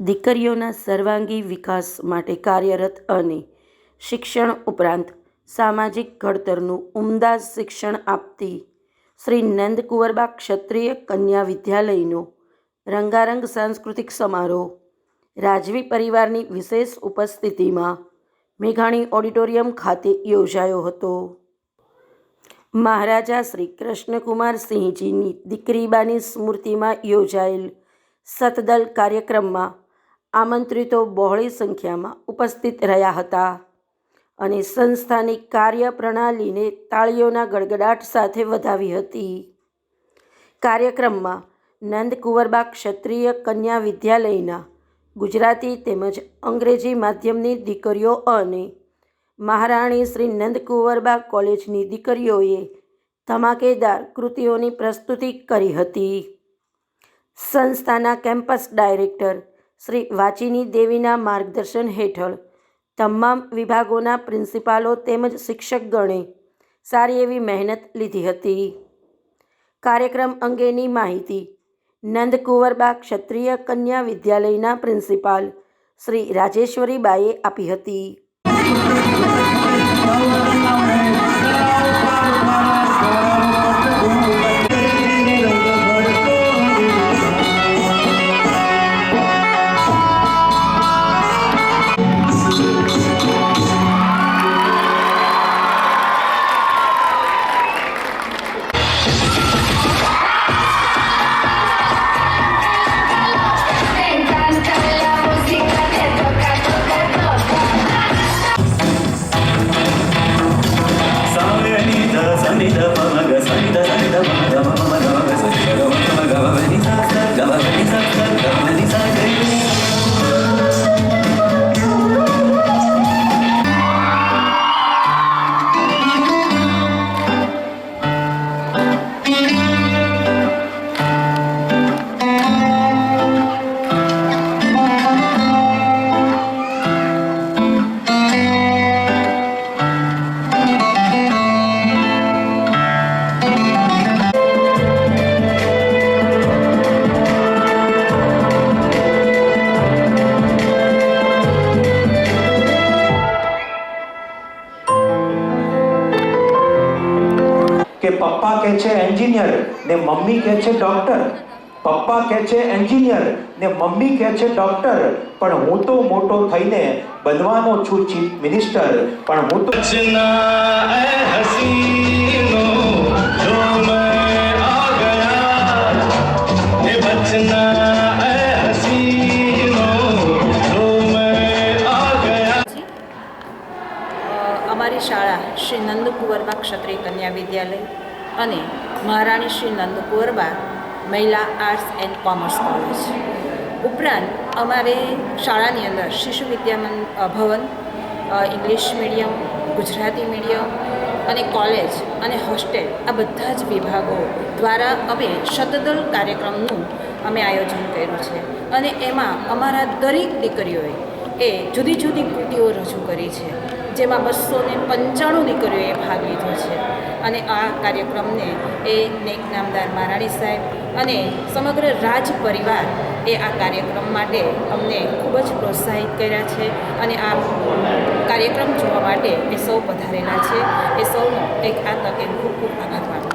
દીકરીઓના સર્વાંગી વિકાસ માટે કાર્યરત અને શિક્ષણ ઉપરાંત સામાજિક ઘડતરનું ઉમદા શિક્ષણ આપતી શ્રી નંદકુંવરબા ક્ષત્રિય કન્યા વિદ્યાલયનો રંગારંગ સાંસ્કૃતિક સમારોહ રાજવી પરિવારની વિશેષ ઉપસ્થિતિમાં મેઘાણી ઓડિટોરિયમ ખાતે યોજાયો હતો. મહારાજા શ્રી કૃષ્ણકુમાર સિંહજીની દીકરીબાની સ્મૃતિમાં યોજાયેલ સતદલ કાર્યક્રમમાં આમંત્રિતો બહોળી સંખ્યામાં ઉપસ્થિત રહ્યા હતા અને સંસ્થાની કાર્યપ્રણાલીને તાળીઓના ગડગડાટ સાથે વધાવી હતી. કાર્યક્રમમાં નંદકુંવરબા ક્ષત્રિય કન્યા વિદ્યાલયના ગુજરાતી તેમજ અંગ્રેજી માધ્યમની દીકરીઓ અને મહારાણી શ્રી નંદકુંવરબા કોલેજની દીકરીઓએ ધમાકેદાર કૃતિઓની પ્રસ્તુતિ કરી હતી. સંસ્થાના કેમ્પસ ડાયરેક્ટર શ્રી વાચિની દેવીના માર્ગદર્શન હેઠળ તમામ વિભાગોના પ્રિન્સિપાલો તેમજ શિક્ષકગણે સારી એવી મહેનત લીધી હતી. કાર્યક્રમ અંગેની માહિતી નંદકુંવરબા ક્ષત્રિય કન્યા વિદ્યાલયના પ્રિન્સિપાલ શ્રી રાજેશ્વરીબાએ આપી હતી. કે પપ્પા કહે છે એન્જિનિયર, ને મમ્મી કહે છે ડોક્ટર. પપ્પા કહે છે એન્જિનિયર, ને મમ્મી કહે છે ડોક્ટર. પણ હું તો મોટો થઈને બનવાનો છું ચીફ મિનિસ્ટર. પણ હું તો હસી. અમારી શાળા શ્રી નંદકુંવરબા ક્ષત્રિય કન્યા વિદ્યાલય અને મહારાણી શ્રી નંદકુંવરબા મહિલા આર્ટ્સ એન્ડ કોમર્સ કોલેજ. ઉપરાંત અમારે શાળાની અંદર શિશુ વિદ્યામન ભવન ઇંગ્લિશ મીડિયમ, ગુજરાતી મીડિયમ અને કોલેજ અને હોસ્ટેલ આ બધા જ વિભાગો દ્વારા અમે શતદલ કાર્યક્રમનું અમે આયોજન કર્યું છે. અને એમાં અમારા દરેક દીકરીઓએ એ જુદી જુદી કૃતિઓ રજૂ કરી છે, જેમાં બસો ને પંચાણું દીકરીઓએ ભાગ લીધો છે. અને આ કાર્યક્રમને એ નેક નામદાર મહારાણી સાહેબ અને સમગ્ર રાજ પરિવાર એ આ કાર્યક્રમ માટે અમને ખૂબ જ પ્રોત્સાહિત કર્યા છે અને આ કાર્યક્રમ જોવા માટે એ સૌ પધારેલા છે. એ સૌનો એક આ તકે ખૂબ ખૂબ આભાર માનું